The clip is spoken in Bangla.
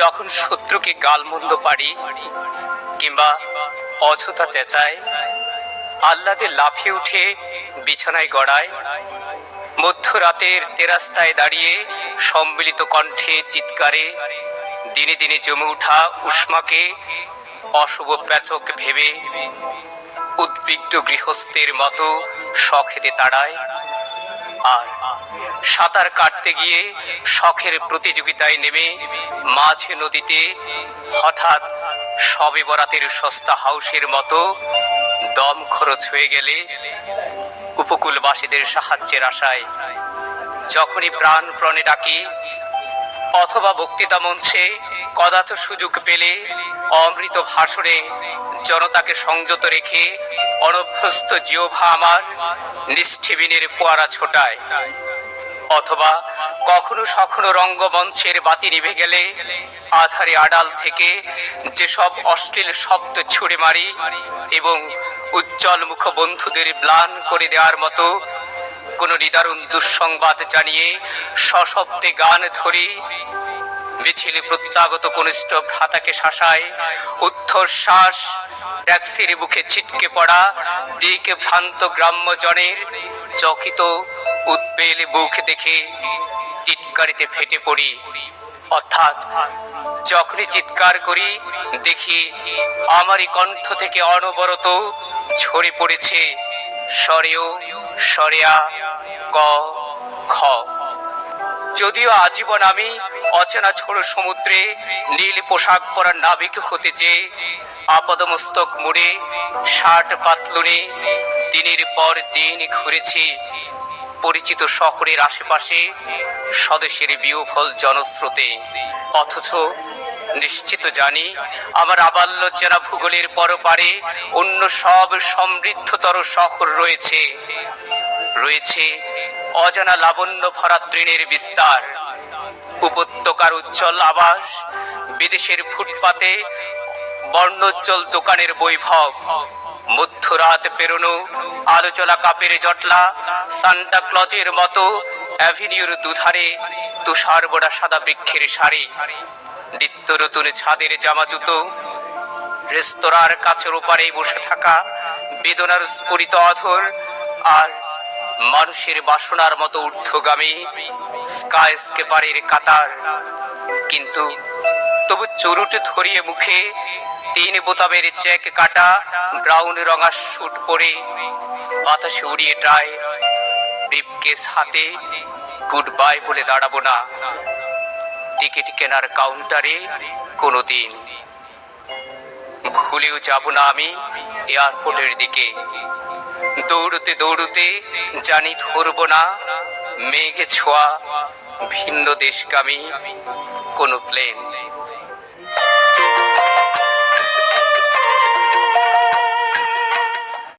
যখন শত্রুকে গালমন্দ পারি কিংবা অযথা চেঁচায়, আহ্লাদে লাফিয়ে উঠে বিছানায় গড়ায়, মধ্যরাতের তেরাস্তায় দাঁড়িয়ে সম্মিলিত কণ্ঠে চিৎকারে দিনে দিনে জমে ওঠা উষ্মাকে অশুভ প্যাচক ভেবে উদ্বিগ্ন গৃহস্থের মতো শখেতে তাড়ায়। আর সাঁতার কাটতে গিয়ে শখের প্রতিযোগিতায় নেমে মাঝে নদীতে হঠাৎ সবে বরাতের সস্তা হাউসের মতো দম খরচ হয়ে গেলে উপকূলবাসীদের সাহায্যের আশায় যখনই প্রাণ প্রণে ডাকি অথবা বক্তৃতা মঞ্চে কদাচ সুযোগ পেলে অমৃত ভাষণে জনতাকে সংযত রেখে অনভ্যস্ত জিওভা আমার নিষ্ঠিবিনের পোয়ারা ছোটায়। অথবা কখনো সখনো রঙ্গমঞ্চের বাতি নিভে গেলে আধারে আড়াল থেকে যেসব অশ্লীল শব্দ ছুড়ে মারি এবং উজ্জ্বল মুখ বন্ধুদের ম্লান করে দেওয়ার মতো কোনো নিদারুণ দুঃসংবাদ জানিয়ে সশব্দে গান ধরি মিছিলে প্রত্যাগত কনিষ্ঠ ভ্রাতাকে শাসায় উদ্ধশ্বাস ট্যাক্সির বুকে ছিটকে পড়া দিকে ভ্রান্ত গ্রাম্য জনের চকিত উদ্বেল বুক দেখে টিটকারিতে ফেটে পড়ি। অর্থাৎ যখনই চিৎকার করি, দেখি আমারই কণ্ঠ থেকে অনবরত ঝরে পড়েছে সরেও সরেয়া ক খ। যদিও আজীবন আমি অচেনা ছোড় সমুদ্রে নীল পোশাক পরা নাবিক হতে চেয়ে আপাদমস্তক মুড়ে ষাট পাতলুনে দিনের পর দিন ঘুরেছি। পরিচিত শহরের আশেপাশে স্বদেশের বিয়োফল জনস্রোতে। অথচ নিশ্চিত জানি, আমার আবাল্য চেনা ভূগোলের পরপারে অন্য সব সমৃদ্ধতর শহর রয়েছে। রয়েছে অজানা লাবণ্য ভরা তৃণের বিস্তার, উপত্যকার উজ্জ্বল আবাস, বিদেশের ফুটপাতে বর্ণোজ্জ্বল দোকানের বৈভব, মধ্যরাত পেরোনো আলোচনা কাপের জটলা, সান্টা ক্লজের মতো অ্যাভিনিউর দুধারে তুষার বোড়া সাদা বৃক্ষের সারি। নিত্য নতুন ছাদের জামা জুতো রেস্তোরাঁর কাছের ওপারে বসে থাকা, বেদনার স্ফুরিত অধর আর মানুষের বাসনার মতো ঊর্ধ্বগামী স্কাই স্কেপারের কাতার। কিন্তু তবু চরুটে ধরিয়ে মুখে তিন বোতামের চেক কাটা, ব্রাউন রঙা স্যুট পরে বাতাসে উড়িয়ে টায় ব্রিফকেস হাতে গুড বাই বলে দাঁড়াবো না। টিকিট কেনার কাউন্টারে কোনো দিন ভুলেও যাব না আমি এয়ারপোর্টের দিকে। দৌড়তে দৌড়তে জানি ধরব না, মেঘে ছোঁয়া ভিন্ন দেশগামী কোনো প্লেন।